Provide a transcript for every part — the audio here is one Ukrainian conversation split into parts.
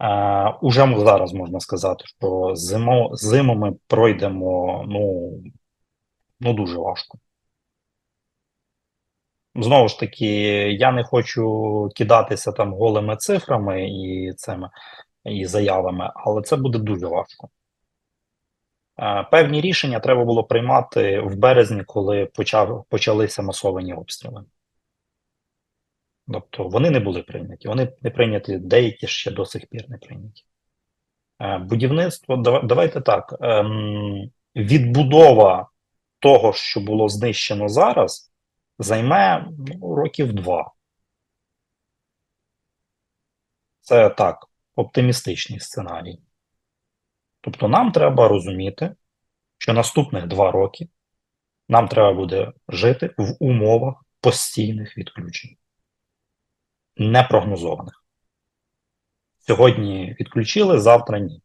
Е, уже зараз можна сказати, що зимо, зиму ми пройдемо ну, ну дуже важко. Знову ж таки, я не хочу кидатися там голими цифрами і цими і заявами, але це буде дуже важко. Певні рішення треба було приймати в березні, коли почав, почалися масовані обстріли. Тобто вони не були прийняті. Вони не прийняті, деякі ще до сих пір не прийняті. Е, Будівництво, давайте так. ем, Відбудова того, що було знищено зараз, займе ну, років два. Це так, оптимістичний сценарій. Тобто, нам треба розуміти, що наступних два роки нам треба буде жити в умовах постійних відключень, непрогнозованих. Сьогодні відключили, завтра ні.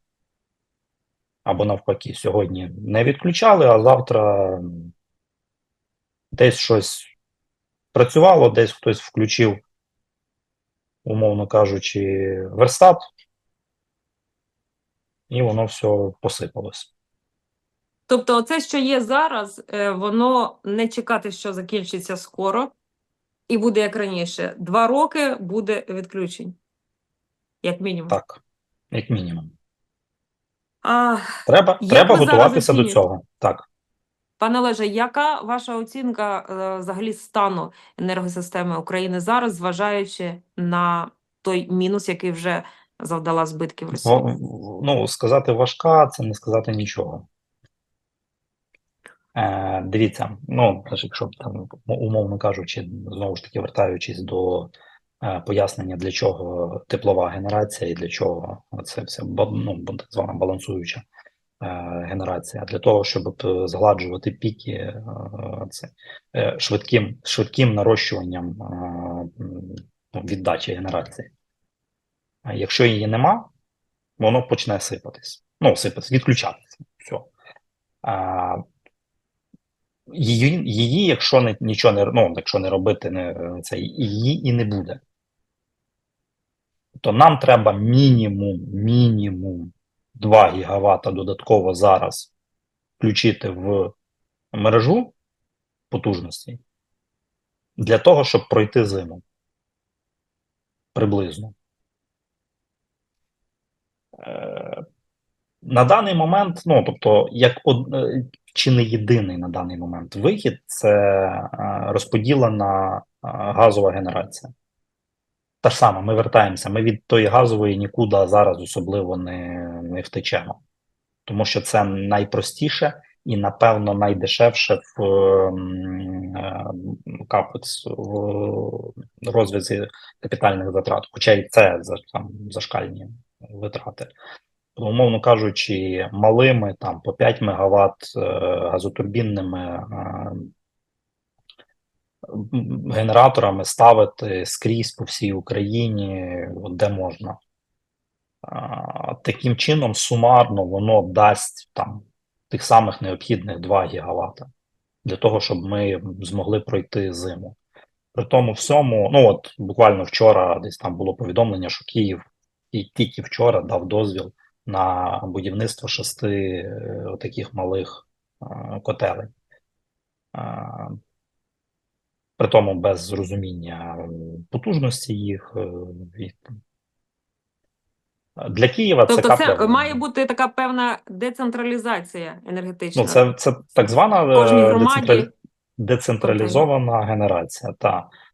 Або навпаки, сьогодні не відключали, а завтра десь щось працювало, десь хтось включив, умовно кажучи, верстат, і воно все посипалось. Тобто, це, що є зараз, е, воно не чекати, що закінчиться скоро, і буде як раніше. Два роки буде відключень, як мінімум. Так, як мінімум. А, Треба, треба готуватися до цього. Так. пане Олеже, яка ваша оцінка е, взагалі стану енергосистеми України зараз, зважаючи на той мінус, який вже завдала збитків Росії? Ну, сказати важка, це не сказати нічого. Дивіться, ну, якщо там, умовно кажучи, знову ж таки вертаючись до е, пояснення, для чого теплова генерація і для чого це все ну, так звана балансуюча е, генерація, для того, щоб е, згладжувати піки це, швидким, швидким нарощуванням віддачі генерації. Якщо її нема, воно почне сипатись. Ну, сипатись, відключатися. Все. Її, її, якщо не, нічого не, ну, якщо не робити, не, це, її і не буде. То нам треба мінімум, мінімум 2 гігавата додатково зараз включити в мережу потужності для того, щоб пройти зиму. Приблизно. Е, На даний момент, ну тобто, як е, чи не єдиний на даний момент вихід, це е, розподілена е, газова генерація. Та ж сама, ми вертаємося. Ми від тої газової нікуди зараз особливо не, не втечемо, тому що це найпростіше і, напевно, найдешевше в ем, е, капець в розв'язі капітальних затрат. Хоча і це за там зашкальні витрати. Умовно кажучи, малими там по 5 МВт е, газотурбінними е, генераторами ставити скрізь по всій Україні, де можна. Таким чином, сумарно воно дасть там тих самих необхідних 2 гігавата для того, щоб ми змогли пройти зиму. При тому всьому, ну от буквально вчора десь там було повідомлення, що Київ і тільки вчора дав дозвіл на будівництво шести е, таких малих е, котелень. Е, При тому без розуміння потужності їх. Для Києва це Тобто, капля. це має бути така певна децентралізація енергетична. Ну, це, це так звана децентралізована генерація. Та.